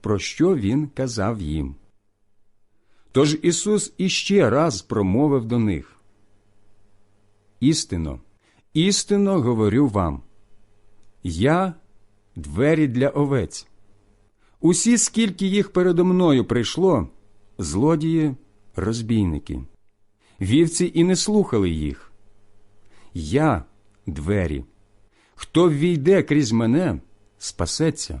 про що Він казав їм. Тож Ісус іще раз промовив до них Істинно, істинно говорю вам Я двері для овець. Усі, скільки їх передо мною прийшло, злодії, розбійники. Вівці і не слухали їх. Я двері. Хто ввійде крізь мене, спасеться.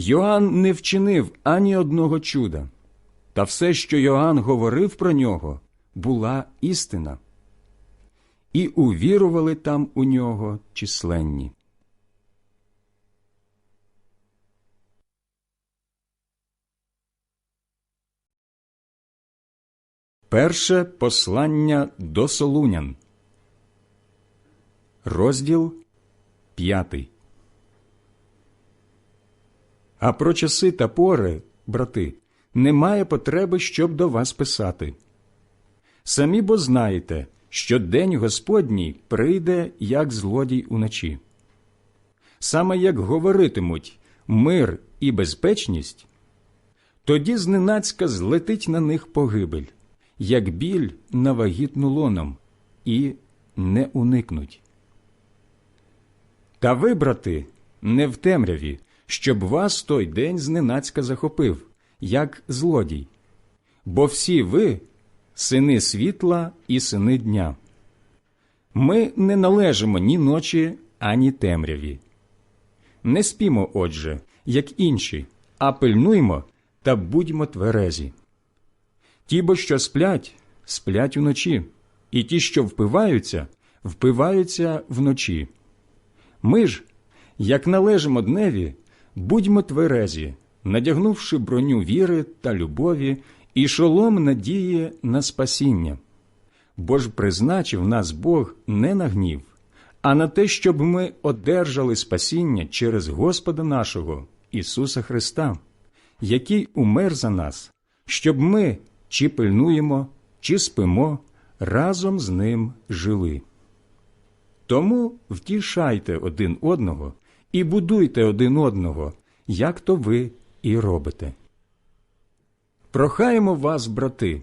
Йоанн не вчинив ані одного чуда, та все, що Йоанн говорив про нього, була істина. І увірували там у нього численні. Перше послання до Солунян, розділ п'ятий. А про часи та пори, брати, немає потреби, щоб до вас писати. Самі бо знаєте, що день Господній прийде, як злодій уночі. Саме як говоритимуть мир і безпечність, тоді зненацька злетить на них погибель як біль на вагітну лоном, і не уникнуть. Та ви, брати, не в темряві, щоб вас той день зненацька захопив, як злодій. Бо всі ви сини світла і сини дня. Ми не належимо ні ночі, ані темряві. Не спімо, отже, як інші, а пильнуймо та будьмо тверезі. Ті, бо що сплять, сплять уночі, і ті, що впиваються, впиваються вночі. Ми ж, як належимо дневі, будьмо тверезі, надягнувши броню віри та любові і шолом надії на спасіння. Бо ж призначив нас Бог не на гнів, а на те, щоб ми одержали спасіння через Господа нашого, Ісуса Христа, який умер за нас, щоб ми чи пильнуємо, чи спимо, разом з ним жили. Тому втішайте один одного і будуйте один одного, як то ви і робите. Прохаємо вас, брати,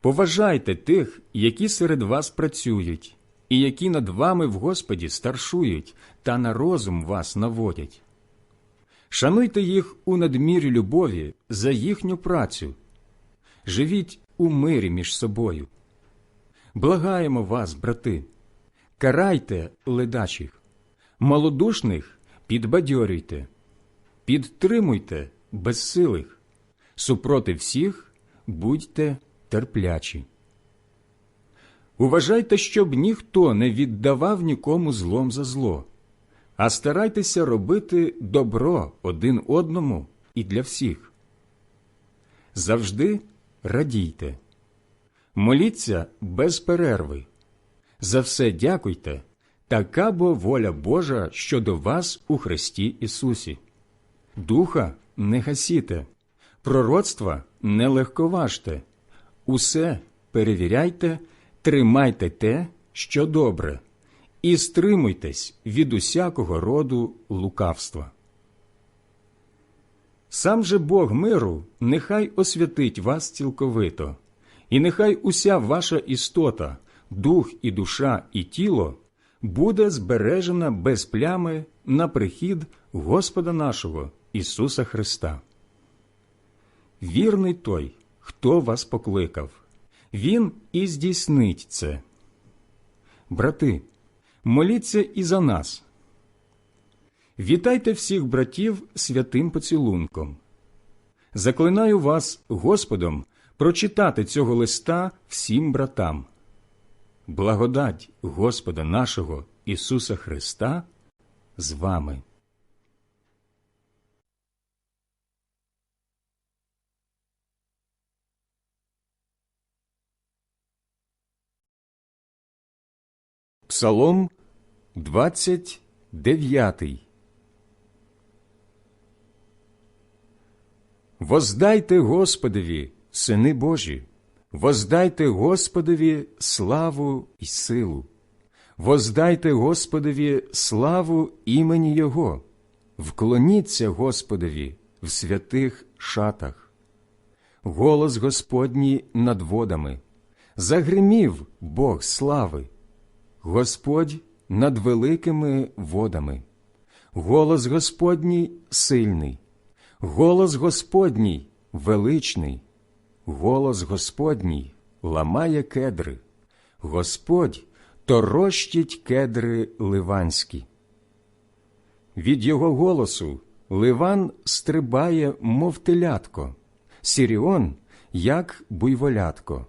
поважайте тих, які серед вас працюють, і які над вами в Господі старшують та на розум вас наводять. Шануйте їх у надмірі любові за їхню працю живіть у мирі між собою. Благаємо вас, брати, карайте ледачих, малодушних підбадьорюйте, підтримуйте безсилих, супроти всіх будьте терплячі. Уважайте, щоб ніхто не віддавав нікому злом за зло, а старайтеся робити добро один одному і для всіх. Завжди радійте, моліться без перерви. За все дякуйте, така бо воля Божа щодо вас у Христі Ісусі. Духа не гасіте, пророцтва не легковажте, усе перевіряйте, тримайте те, що добре, і стримуйтесь від усякого роду лукавства. Сам же Бог миру нехай освятить вас цілковито, і нехай уся ваша істота, дух і душа, і тіло буде збережена без плями на прихід Господа нашого Ісуса Христа. Вірний той, хто вас покликав, Він і здійснить це. Брати, моліться і за нас. Вітайте всіх братів святим поцілунком. Заклинаю вас Господом прочитати цього листа всім братам. Благодать Господа нашого Ісуса Христа з вами. Псалом 29 Воздайте Господові, сини Божі, воздайте Господові славу й силу, воздайте Господові славу імені Його, вклоніться Господові в святих шатах. Голос Господній над водами, загримів Бог слави, Господь над великими водами, голос Господній сильний. Голос Господній величний, голос Господній ламає кедри, Господь торощить кедри ливанські. Від його голосу Ливан стрибає, мов телятко, Сіріон, як буйволятко.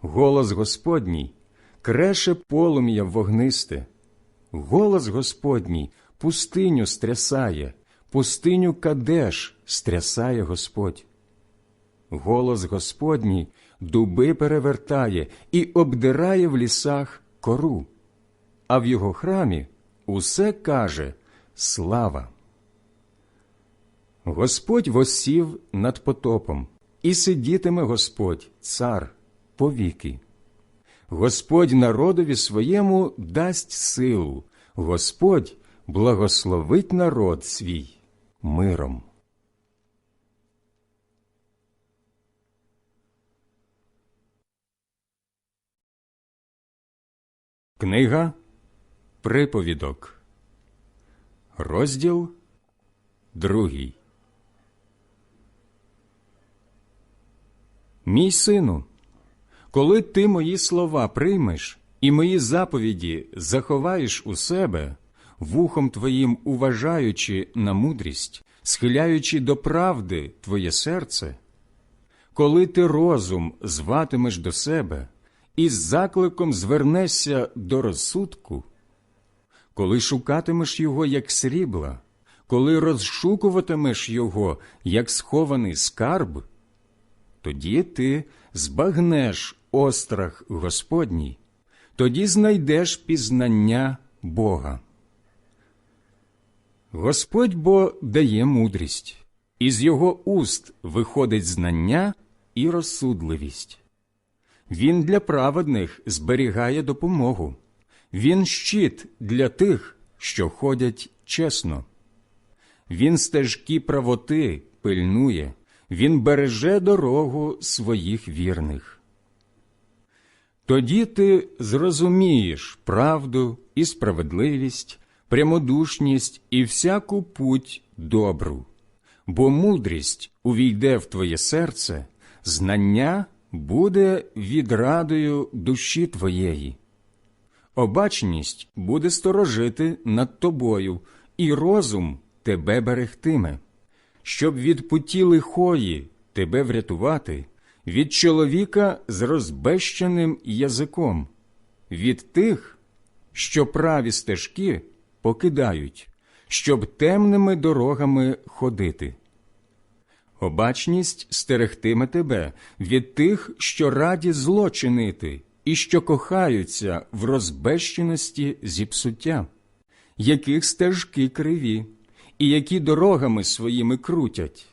Голос Господній креше полум'я вогнисте, голос Господній пустиню стрясає пустиню Кадеш стрясає Господь. Голос Господній дуби перевертає і обдирає в лісах кору, а в його храмі усе каже слава. Господь восів над потопом, і сидітиме Господь, цар, повіки. Господь народові своєму дасть силу, Господь благословить народ свій миром. Книга Приповідок, розділ другий. Мій сину, коли ти мої слова приймеш і мої заповіді заховаєш у себе, вухом твоїм уважаючи на мудрість, схиляючи до правди твоє серце, коли ти розум зватимеш до себе і з закликом звернешся до розсудку, коли шукатимеш його, як срібла, коли розшукуватимеш його, як схований скарб, тоді ти збагнеш острах Господній, тоді знайдеш пізнання Бога. Господь бо дає мудрість, із його уст виходить знання і розсудливість. Він для праведних зберігає допомогу, він щит для тих, що ходять чесно. Він стежки правоти пильнує, він береже дорогу своїх вірних. Тоді ти зрозумієш правду і справедливість прямодушність і всяку путь добру, бо мудрість увійде в твоє серце, знання буде відрадою душі твоєї. Обачність буде сторожити над тобою, і розум тебе берегтиме, щоб від путі лихої тебе врятувати, від чоловіка з розбещеним язиком, від тих, що праві стежки покидають, щоб темними дорогами ходити. Обачність стерегтиме тебе від тих, що раді зло чинити, і що кохаються в розбещеності зіпсуття, яких стежки криві, і які дорогами своїми крутять.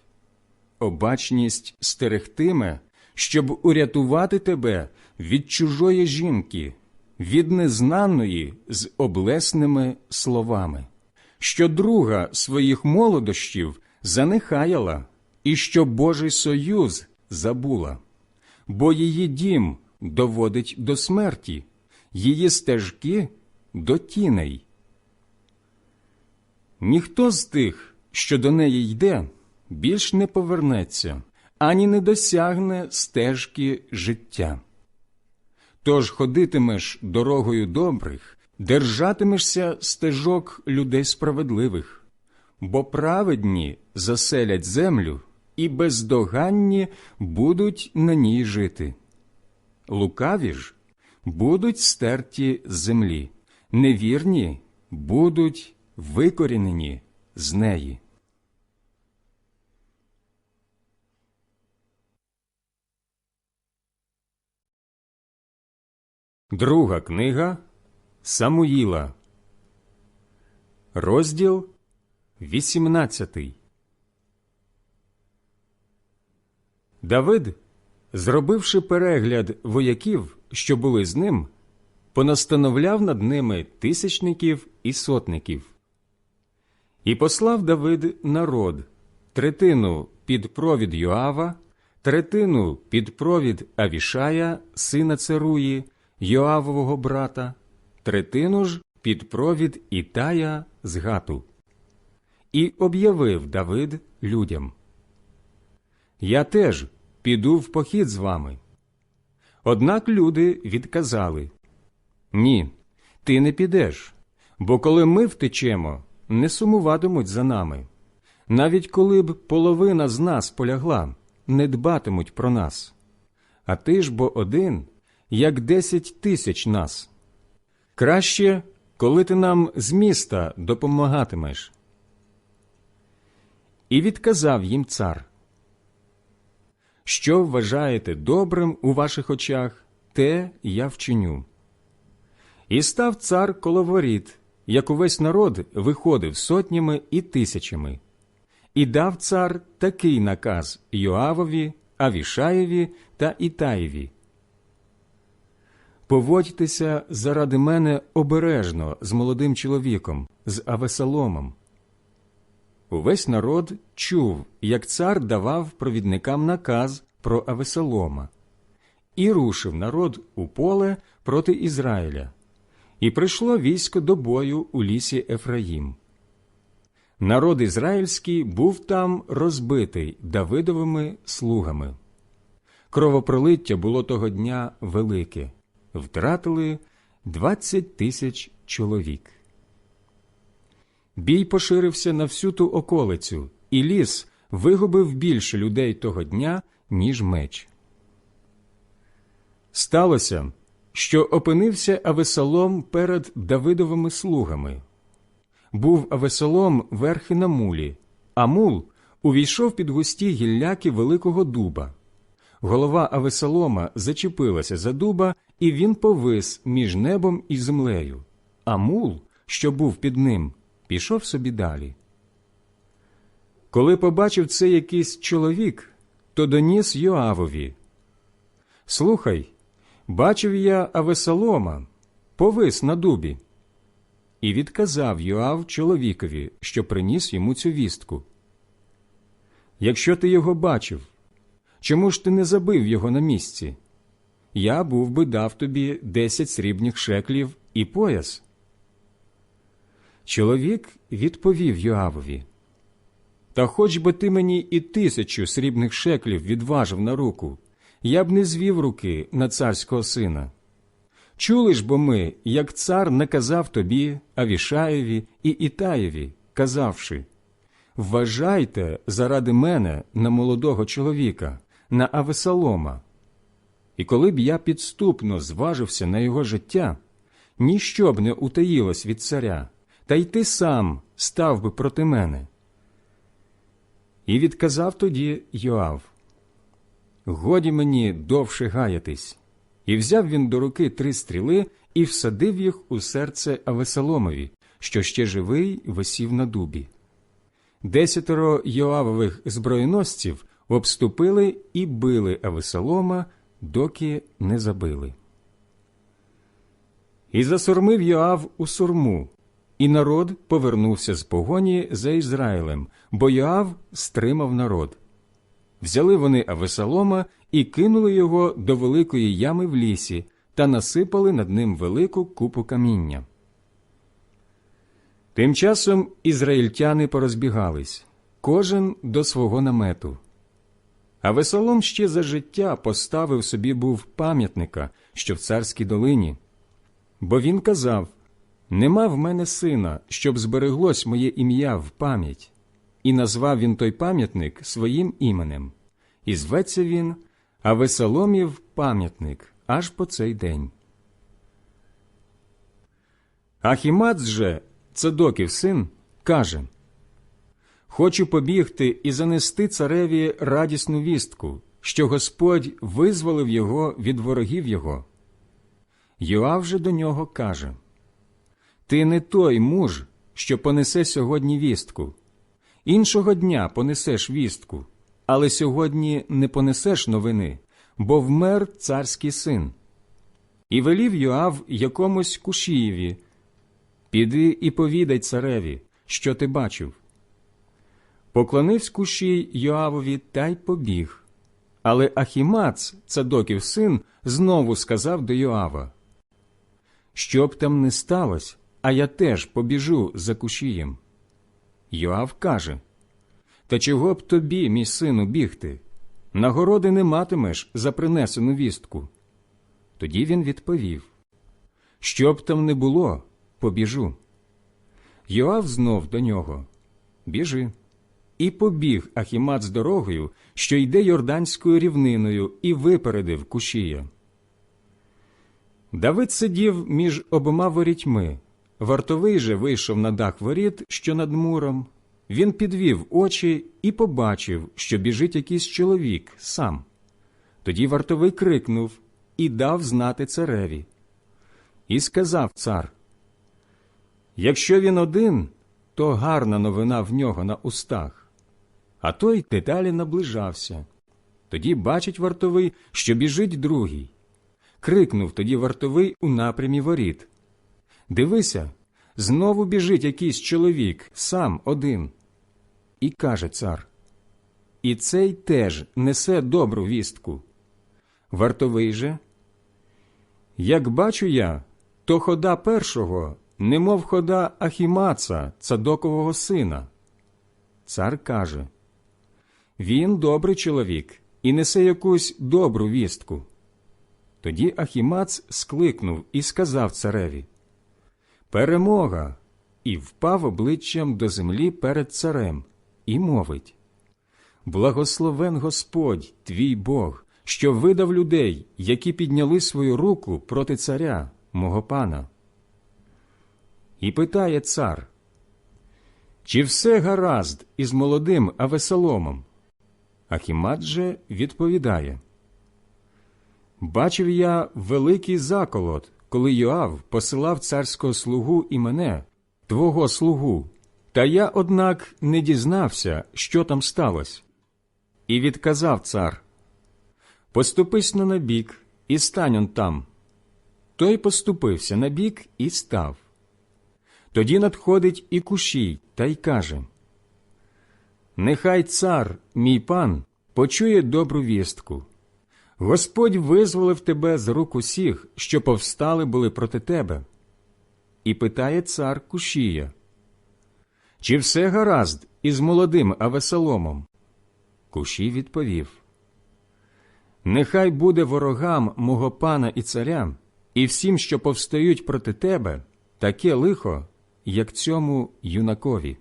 Обачність стерегтиме, щоб урятувати тебе від чужої жінки, від незнаної з облесними словами, що друга своїх молодощів занехаяла, і що Божий союз забула, бо її дім доводить до смерті, її стежки до тіней. Ніхто з тих, що до неї йде, більш не повернеться, ані не досягне стежки життя. Тож ходитимеш дорогою добрих, держатимешся стежок людей справедливих, бо праведні заселять землю, і бездоганні будуть на ній жити. Лукаві ж будуть стерті з землі, невірні будуть викорінені з неї. Друга книга Самуїла, розділ 18. Давид, зробивши перегляд вояків, що були з ним, понастановляв над ними тисячників і сотників. І послав Давид народ третину під провід Йоава, третину під провід Авішая, сина Церуї, Йоавового брата, третину ж під провід Ітая з Гату. І об'явив Давид людям. Я теж піду в похід з вами. Однак люди відказали Ні, ти не підеш, бо коли ми втечемо, не сумуватимуть за нами. Навіть коли б половина з нас полягла, не дбатимуть про нас. А ти ж бо один, як десять тисяч нас. Краще, коли ти нам з міста допомагатимеш. І відказав їм цар. Що вважаєте добрим у ваших очах, те я вчиню. І став цар коло воріт, як увесь народ виходив сотнями і тисячами. І дав цар такий наказ Йоавові, Авішаєві та Ітаєві. Поводьтеся заради мене обережно з молодим чоловіком, з Авесоломом. Увесь народ чув, як цар давав провідникам наказ про Авесолома, і рушив народ у поле проти Ізраїля, і прийшло військо до бою у лісі Ефраїм. Народ ізраїльський був там розбитий Давидовими слугами. Кровопролиття було того дня велике, втратили двадцять тисяч чоловік. Бій поширився на всю ту околицю, і ліс вигубив більше людей того дня, ніж меч. Сталося, що опинився Авесолом перед Давидовими слугами. Був Авесолом верхи на мулі, а мул увійшов під густі гілляки великого дуба. Голова Авесолома зачепилася за дуба, і він повис між небом і землею, а мул, що був під ним, пішов собі далі. Коли побачив це якийсь чоловік, то доніс Йоавові. Слухай, бачив я Авесолома, повис на дубі. І відказав Йоав чоловікові, що приніс йому цю вістку. Якщо ти його бачив, чому ж ти не забив його на місці? Я був би дав тобі десять срібних шеклів і пояс. Чоловік відповів Йоавові Та хоч би ти мені і тисячу срібних шеклів відважив на руку, я б не звів руки на царського сина. Чули ж бо ми, як цар наказав тобі, Авішаєві і Ітаєві, казавши Вважайте заради мене на молодого чоловіка, на Авесолома. І коли б я підступно зважився на його життя, ніщо б не утаїлось від царя, та й ти сам став би проти мене. І відказав тоді Йоав Годі мені довше гаятись. І взяв він до руки три стріли і всадив їх у серце Авесоломові, що ще живий висів на дубі. Десятеро Йоавових зброєносців обступили і били Авесолома, доки не забили. І засурмив Йоав у сурму, і народ повернувся з погоні за Ізраїлем, бо Йоав стримав народ. Взяли вони Авесолома і кинули його до великої ями в лісі та насипали над ним велику купу каміння. Тим часом ізраїльтяни порозбігались, кожен до свого намету. А Весолом ще за життя поставив собі був пам'ятника, що в царській долині. Бо він казав Нема в мене сина, щоб збереглось моє ім'я в пам'ять. І назвав він той пам'ятник своїм іменем. І зветься він Авесоломів пам'ятник аж по цей день. Ахімац же, Цедоків син, каже Хочу побігти і занести цареві радісну вістку, що Господь визволив його від ворогів його. Йоав же до нього каже Ти не той муж, що понесе сьогодні вістку. Іншого дня понесеш вістку, але сьогодні не понесеш новини, бо вмер царський син. І велів Йоав якомусь кушієві Піди і повідай цареві, що ти бачив. Поклонивсь кушій Йоавові та й побіг. Але Ахімац, цадоків син, знову сказав до Йоава Що б там не сталося, а я теж побіжу за кушієм. Йоав каже Та чого б тобі, мій сину, бігти? Нагороди не матимеш за принесену вістку. Тоді він відповів Що б там не було, побіжу. Йоав знов до нього Біжи. І побіг Ахімац дорогою, що йде Йорданською рівниною, і випередив кушія. Давид сидів між обома ворітьми. Вартовий же вийшов на дах воріт, що над муром. Він підвів очі і побачив, що біжить якийсь чоловік сам. Тоді вартовий крикнув і дав знати цареві. І сказав цар Якщо він один, то гарна новина в нього на устах. А той дедалі наближався. Тоді бачить вартовий, що біжить другий. Крикнув тоді вартовий у напрямі воріт. Дивися, знову біжить якийсь чоловік, сам один. І каже цар. І цей теж несе добру вістку. Вартовий же. Як бачу я, то хода першого немов хода Ахімаца, цадокового сина. Цар каже Він добрий чоловік і несе якусь добру вістку. Тоді Ахімац скликнув і сказав цареві Перемога! І впав обличчям до землі перед царем, і мовить Благословен Господь, твій Бог, що видав людей, які підняли свою руку проти царя, мого пана. І питає цар, чи все гаразд із молодим Авесоломом? Ахімат же відповідає Бачив я великий заколот, коли Йоав посилав царського слугу і мене, твого слугу, та я, однак, не дізнався, що там сталося. І відказав цар Поступись на набік і стань он там. Той поступився на бік і став. Тоді надходить і кушій та й каже Нехай цар, мій пан, почує добру вістку. Господь визволив тебе з рук усіх, що повстали були проти тебе. І питає цар Кушія, чи все гаразд із молодим Авесоломом? Кушій відповів Нехай буде ворогам мого пана і царя, і всім, що повстають проти тебе, таке лихо, як цьому юнакові.